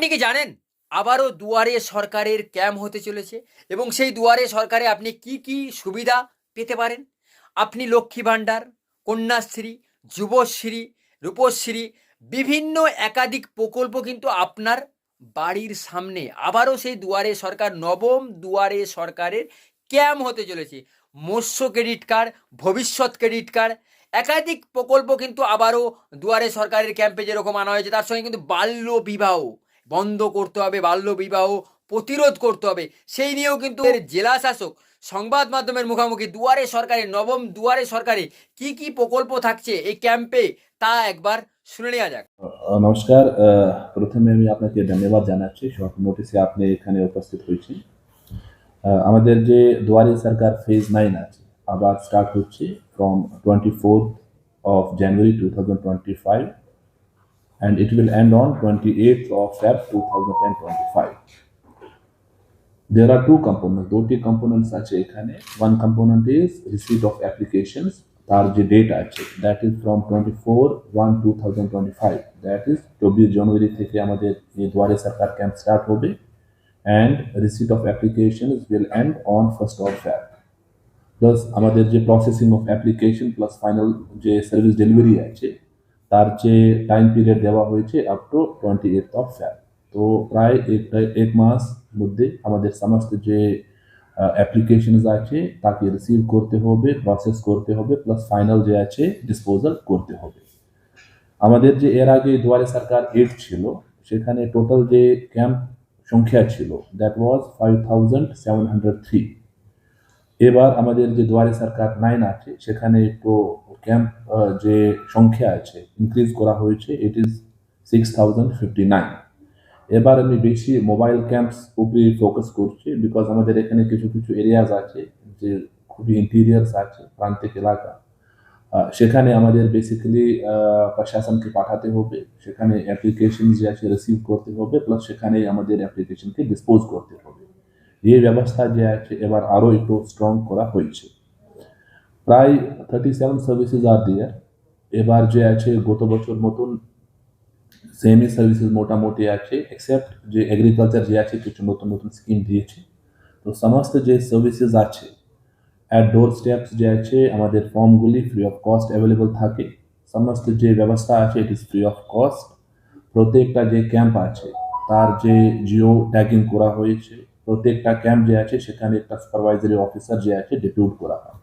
আপনি কি জানেন? আবারও দুয়ারে সরকারের ক্যাম্প হতে চলেছে এবং সেই দুয়ারে সরকারে আপনি কি কি সুবিধা পেতে পারেন? আপনি লক্ষ্মী ভাণ্ডার, কন্যাশ্রী, যুবশ্রী, রূপশ্রী, বিভিন্ন একাধিক প্রকল্প কিন্তু আপনার বাড়ির সামনে। আবারও সেই দুয়ারে সরকার, নবম দুয়ারে সরকারের ক্যাম্প হতে চলেছে। মৎস্য ক্রেডিট কার্ড, ভবিষ্যৎ ক্রেডিট কার্ড, একাধিক প্রকল্প কিন্তু আবারও দুয়ারে সরকারের ক্যাম্পে যেরকম আনা হয়েছে, তার সঙ্গে কিন্তু বাল্য বিবাহ। বন্ধ করতে হবে, বাল্য বিবাহ প্রতিরোধ করতে হবে। সেই নিয়েও কিন্তু জেলা শাসক সংবাদ মাধ্যমের মুখোমুখি দুয়ারে সরকারে নবম দুয়ারে সরকারে কি কি প্রকল্প থাকছে এই ক্যাম্পে তা একবার শুনে নেওয়া যাক। নমস্কার। প্রথমে আমি আপনাকে ধন্যবাদ জানাচ্ছি, শর্ট নোটিসে আপনি এখানে উপস্থিত হয়েছেন। আমাদের যে দুয়ারে সরকার ফেজ নাইন আছে, আবার স্টার্ট হচ্ছে from twenty fourth of January two thousand twenty five and it will end on twenty eight of Feb two thousand and twenty five There are two components, দুটি components আছে এখানে one component is receipt of applications তার যে date আছে that is from twenty four one two thousand twenty five that is চব্বিশ জানুয়ারি থেকে আমাদের এই দুয়ারে সরকার ক্যাম্প স্টার্ট হবে and receipt of application will end on first of Feb plus আমাদের যে processing of application plus final যে সার্ভিস ডেলিভারি আছে তার যে টাইম পিরিয়ড দেওয়া হয়েছে up to twenty eight of Feb তো প্রায় এক এক মাস মধ্যে আমাদের সমস্ত যে অ্যাপ্লিকেশনস আছে, তাকে রিসিভ করতে হবে প্রসেস করতে হবে প্লাস ফাইনাল যে আছে ডিসপোজাল করতে হবে। আমাদের যে এর আগে দুয়ারে সরকার এইট ছিল, সেখানে টোটাল যে ক্যাম্প সংখ্যা ছিল that was five thousand seven hundred three এবার আমাদের যে দুয়ারে সরকার নাইন আছে, সেখানে একটু ক্যাম্প যে সংখ্যা আছে ইনক্রিজ করা হয়েছে it is six thousand fifty nine এবার আমি বেশি মোবাইল ক্যাম্পস উপরে ফোকাস করছি বিকজ আমাদের এখানে কিছু কিছু এরিয়াজ আছে, যে খুবই ইন্টিরিয়ার্স আছে, প্রান্তিক এলাকা। সেখানে আমাদের বেসিক্যালি প্রশাসনকে পাঠাতে হবে, সেখানে অ্যাপ্লিকেশন যে আছে রিসিভ করতে হবে প্লাস সেখানে আমাদের অ্যাপ্লিকেশনকে ডিসপোজ করতে হবে। এই ব্যবস্থা যে আছে, এবার আরও একটু স্ট্রং করা হয়েছে। প্রায় থার্টি সেভেন সার্ভিসেস আর দেয়ার এবার যে আছে, গত বছর মতন সেমি সার্ভিসেস মোটামুটি আছে এক্সেপ্ট যে এগ্রিকালচার যে আছে, কিছু নতুন নতুন স্কিম দিয়েছে। তো সমস্ত যে সার্ভিসেস আছে অ্যাট ডোর স্টেপস যে আছে, আমাদের ফর্মগুলি ফ্রি অফ কস্ট অ্যাভেলেবল থাকে। সমস্ত যে ব্যবস্থা আছে it is free of cost প্রত্যেকটা যে ক্যাম্প আছে, তার যে জিও ট্যাগিং করা হয়েছে প্রত্যেকটা ক্যাম্প যে আছে, সেখানে একটা সুপারভাইজারি অফিসার যে আছে ডেপিউট করা হয়।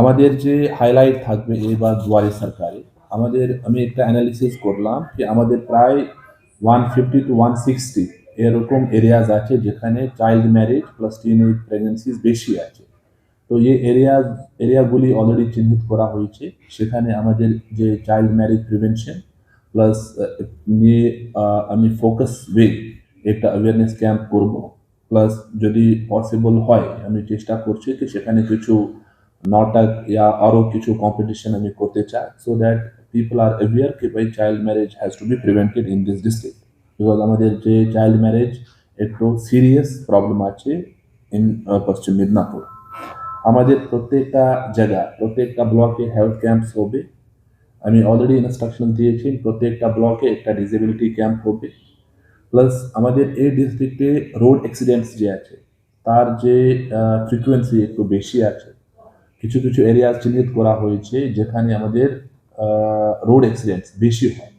আমাদের যে হাইলাইট থাকবে এবার দুয়ারে সরকারে, আমাদের আমি একটা অ্যানালিসিস করলাম যে আমাদের প্রায় one fifty two one sixty এরকম এরিয়াজ আছে যেখানে child marriage plus teenage pregnancies বেশি আছে। তো এই এরিয়া এরিয়াগুলি অলরেডি চিহ্নিত করা হয়েছে। সেখানে আমাদের যে চাইল্ড ম্যারেজ প্রিভেনশন প্লাস নিয়ে আমি ফোকাস ওয়ে একটা অ্যাওয়ারনেস ক্যাম্প করব। প্লাস যদি পসিবল হয় আমি চেষ্টা করছি কি সেখানে কিছু নাটক या আরও কিছু কম্পিটিশন আমি করতে চাই so that people are aware কি ভাই child marriage has to be prevented in this district because আমাদের যে চাইল্ড ম্যারেজ একটু সিরিয়াস প্রবলেম আছে ইন পশ্চিম মিদনাপুর আমাদের প্রত্যেকটা জায়গা প্রত্যেকটা ব্লকে হেলথ ক্যাম্পস হবে আমি অলরেডি ইনস্ট্রাকশন দিয়েছি প্রত্যেকটা ব্লকে একটা ডিসেবিলিটি ক্যাম্প হবে প্লাস আমাদের এই ডিস্ট্রিক্টে রোড অ্যাক্সিডেন্টস যে আছে, তার যে ফ্রিকুয়েন্সি একটু বেশি আছে। কিছু কিছু এরিয়া চিহ্নিত করা হয়েছে যেখানে আমাদের রোড অ্যাক্সিডেন্টস বেশি হয়।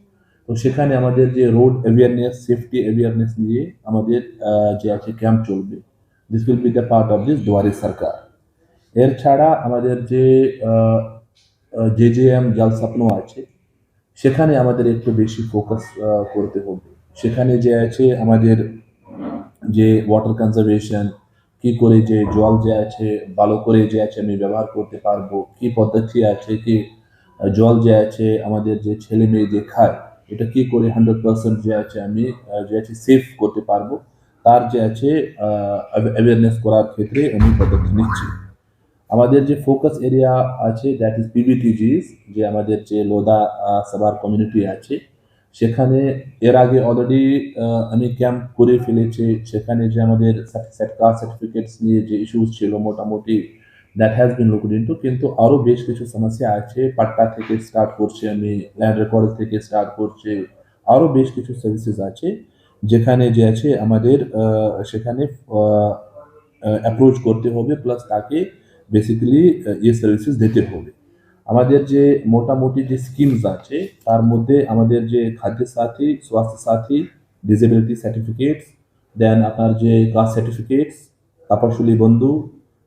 তো সেখানে আমাদের যে রোড অ্যাওয়ারনেস সেফটি অ্যাওয়ারনেস নিয়ে আমাদের যে আছে ক্যাম্প চলবে। This will be the part of this Duari Sarkar. এর ছাড়া আমাদের যে জে জে এম জল স্বপ্ন আছে, সেখানে আমাদের একটু বেশি ফোকাস করতে হবে। সেখানে যে আছে আমাদের যে ওয়াটার কনজারভেশন কি করে যে জল যে আছে, ভালো করে যে আছে আমি ব্যবহার করতে পারব, কি পদ্ধতি আছে, কি জল যে আছে, আমাদের যে ছেলে মেয়ে যে খায়, এটা কি করে হান্ড্রেড পার্সেন্ট যে আছে আমি যে আছে সেফ করতে পারব, তার যে আছে অ্যাওয়ারনেস করার ক্ষেত্রে আমি পদক্ষেপ নিচ্ছি। আমাদের যে ফোকাস এরিয়া আছে দ্যাট ইজ পিবিটিজিস যে আমাদের যে লোদা সবার কমিউনিটি আছে সেখানে এর আগে অলরেডি আমি ক্যাম্প করে ফেলেছি। সেখানে যে আমাদের কাস্ট সার্টিফিকেটস নিয়ে যে ইস্যুস ছিল মোটামুটি that has been looked into কিন্তু আরও বেশ কিছু সমস্যা আছে। পাট্টা থেকে স্টার্ট করছে আমি ল্যান্ড রেকর্ড থেকে স্টার্ট করছে আরও বেশ কিছু সার্ভিসেস আছে। যেখানে যে আছে আমাদের সেখানে অ্যাপ্রোচ করতে হবে। প্লাস তাকে বেসিক্যালি ইয়ে সার্ভিসেস দিতে হবে। আমাদের যে মোটামুটি যে স্কিমস আছে তার মধ্যে আমাদের যে খাদ্য সাথী স্বাস্থ্য সাথী ডিসেবিলিটি সার্টিফিকেটস দেন আপনার যে কাস্ট সার্টিফিকেটস তপশিলি বন্ধু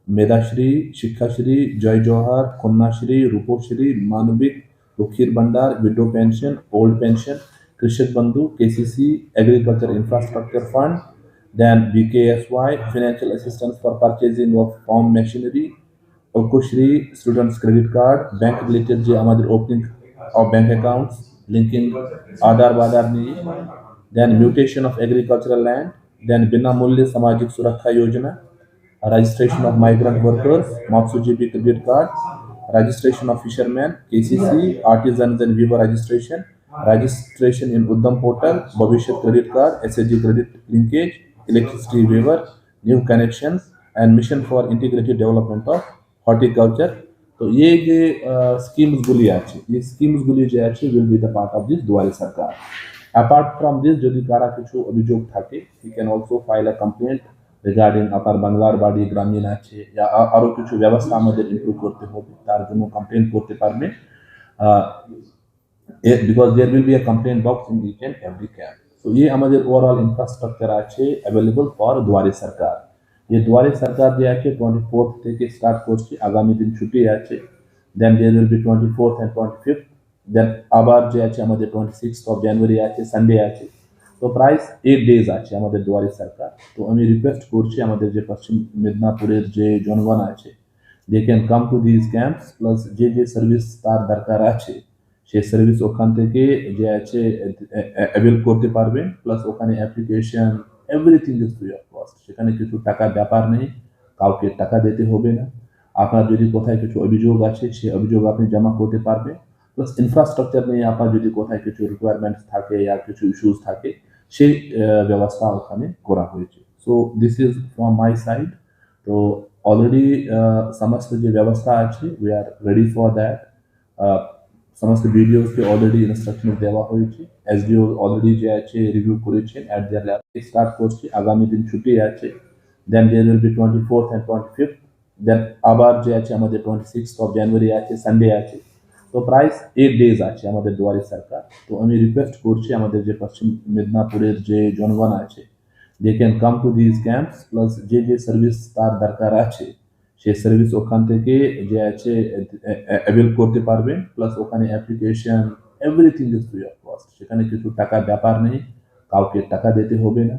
মেধাশ্রী শিক্ষাশ্রী জয় জওহার কন্যাশ্রী রূপশ্রী মানবিক লক্ষ্মীর Bhandar widow pension old pension Krishak Bandhu KCC agriculture infrastructure fund then BKSY, financial assistance for purchasing of farm machinery, Okushri, students credit card, bank related যে আমাদের opening of bank accounts, linking Aadhaar Badar নিয়ে, then mutation of agricultural land, then বিনামূল্যে সামাজিক সুরক্ষা যোজনা, registration of migrant workers, Matsujibi credit card, registration of fishermen, KCC, artisans and weaver registration, registration in Uddam portal, Bhavishyat credit card, SAG credit linkage, electricity waiver, new connections, and mission for integrated development of horticulture. তো এই যে schemes গুলি আছে এই schemes গুলি যে আছে will be the part of this Duare Sarkar apart from this যদি কারা কিছু অভিযোগ থাকে he can also file a complaint regarding আপনার বাংলার বাড়ি গ্রামীণ আছে বা আ- আরো কিছু ব্যবস্থা আমাদের ইমপ্রুভ করতে হবে তার জন্য কমপ্লেন করতে পারবে because there will be a complaint box in each and every camp तो ये আমাদের ওভারঅল ইনফ্রাস্ট্রাকচার আছে অ্যাভেলেবল ফর দুয়ারে সরকার ये দুয়ারে সরকার যে আছে টোয়েন্টি ফোর্থ থেকে স্টার্ট করছে, আগামী দিন ছুটি আছে then there will be twenty fourth and twenty fifth then আবার যে আছে আমাদের টোয়েন্টি সিক্স অফ জানুয়ারি আছে সানডে আছে। তো প্রাইস এইট ডেজ আছে আমাদের দুয়ারে সরকার। তো আমি রিকোয়েস্ট করছি আমাদের যে পশ্চিম মেদিনীপুরের যে জনগণ আছে they can come to this camps plus যে যে সার্ভিস তার দরকার আছে, সেই সার্ভিস ওখান থেকে যে আছে অ্যাভেল করতে পারবেন প্লাস ওখানে application everything is free of cost সেখানে কিছু টাকার ব্যাপার নেই, কাউকে টাকা দিতে হবে না। আপনার যদি কোথায় কিছু অভিযোগ আছে, সেই অভিযোগ আপনি জমা করতে পারবেন। প্লাস ইনফ্রাস্ট্রাকচার নিয়ে আপনার যদি কোথায় কিছু রিকোয়ারমেন্টস থাকে আর কিছু ইস্যুস থাকে, সেই ব্যবস্থা ওখানে করা হয়েছে। So this is from my side তো অলরেডি সমস্ত যে ব্যবস্থা আছে we are ready for that সমস্ত ভিডিওসকে অলরেডি ইনস্ট্রাকশন দেওয়া হয়েছে। এসডিও অলরেডি যে আছে রিভিউ করেছেন অ্যাট দেয়ার ল্যাব স্টার্ট করছি, আগামী দিন ছুটি আছে। Then there will be twenty fourth and twenty fifth then আবার যে আছে আমাদের টোয়েন্টি সিক্স অফ জানুয়ারি আছে সানডে আছে। তো প্রাইস এইট ডেজ আছে আমাদের দুয়ারে সরকার। তো আমি রিকোয়েস্ট করছি আমাদের যে পশ্চিম মেদিনীপুরের যে জনগণ আছে they can come to this camps plus যে যে সার্ভিস তার দরকার আছে সেই সার্ভিস ওখান থেকে যে আছে অ্যাভেল করতে পারবেন প্লাস ওখানে application everything is free of cost সেখানে কিছু টাকার ব্যাপার নেই, কাউকে টাকা দিতে হবে না।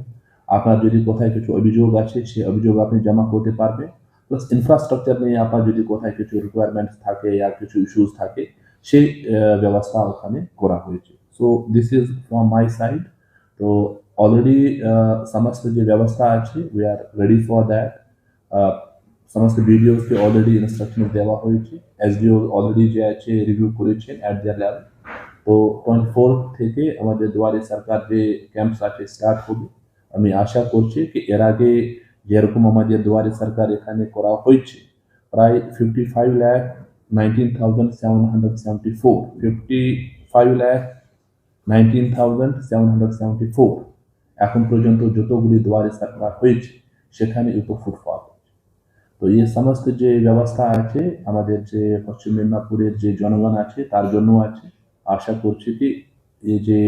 আপনার যদি কোথায় কিছু অভিযোগ আছে সেই অভিযোগ আপনি জমা করতে পারবেন প্লাস ইনফ্রাস্ট্রাকচার নিয়ে আপনার যদি কোথায় কিছু রিকোয়ারমেন্টস থাকে আর কিছু ইস্যুস থাকে, সেই ব্যবস্থা ওখানে করা হয়েছে। So this is from my side তো অলরেডি সমস্ত যে ব্যবস্থা আছে we are ready for that সমস্ত ভিডিওসকে অলরেডি ইনস্ট্রাকশন দেওয়া হয়েছে। এসডিও অলরেডি যে আছে রিভিউ করেছেন অ্যাট দেয়ার লেভেল তো টোয়েন্টি ফোর থেকে আমাদের দুয়ারে সরকার যে ক্যাম্পস আছে স্টার্ট হবে। আমি আশা করছি কি এর আগে যেরকম আমাদের দুয়ারে সরকার এখানে করা হয়েছে, প্রায় fifty five lakh nineteen thousand seven hundred seventy four fifty five lakh nineteen thousand seven hundred seventy four এখন পর্যন্ত যতগুলি দুয়ারে সরকার হয়েছে, সেখানে ইউতো ফুটফল তো এই সমস্ত যে ব্যবস্থা আছে, আমাদের যে পশ্চিম মেদিনীপুরের যে জনগণ আছে, তার জন্য আছে। আশা করছি কি, এই যে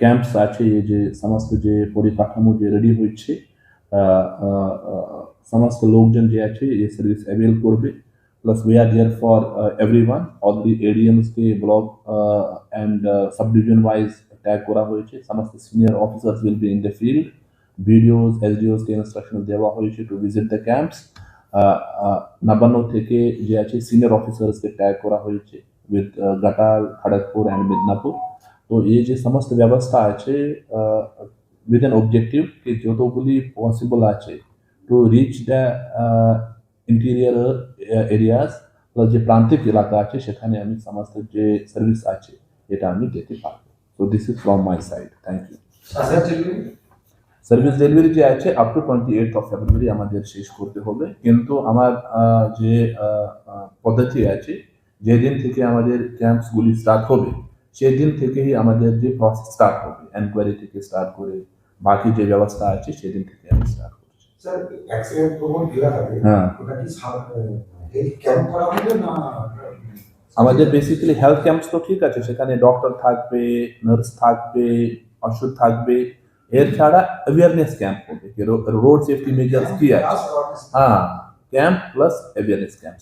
ক্যাম্পস আছে, এই যে সমস্ত যে পরিকাঠামো যে রেডি হচ্ছে সমস্ত লোকজন যে আছে, এই সার্ভিস অ্যাভেল করবে। Plus we are there for every one already এডিএমসকে block and sub division wise tag করা হয়েছে। সমস্ত senior officers will be in the field BDOs এসডিওসকে instruction দেওয়া হয়েছে to visit the camps Nabanna থেকে যে আছে সিনিয়র অফিসার্সকে ট্যাগ করা হয়েছে উইথ গাটাল খড়গপুর অ্যান্ড মিদনাপুর তো এই যে সমস্ত ব্যবস্থা আছে উইথ অ্যান অবজেক্টিভ কি যতগুলি পসিবল আছে to reach the interior areas plus যে প্রান্তিক এলাকা আছে সেখানে আমি সমস্ত যে সার্ভিস আছে এটা আমি দিতে পারব। তো this is from my side thank you service delivery যে আছে up to twenty eight of February আমাদের শেষ করতে হবে। কিন্তু আমার যে পদ্ধতি আছে যেদিন থেকে আমাদের ক্যাম্পসগুলি স্টার্ট হবে সেই দিন থেকেই আমাদের যে প্রসেস স্টার্ট হবে এনকোয়ারি থেকে স্টার্ট করে বাকি যে ব্যবস্থা আছে সেদিন থেকে আমি স্টার্ট করছি। হ্যাঁ। ওটা কি ক্যাম্প করা হবে না আমাদের বেসিক্যালি হেলথ ক্যাম্পস তো ঠিক আছে সেখানে ডক্টর থাকবে নার্স থাকবে ওষুধ থাকবে এর ছাড়া অ্যাওয়ারনেস ক্যাম্প হবে রোড সেফটি মেজার্স কি আছে হ্যাঁ ক্যাম্প প্লাস অ্যাওয়ারনেস ক্যাম্প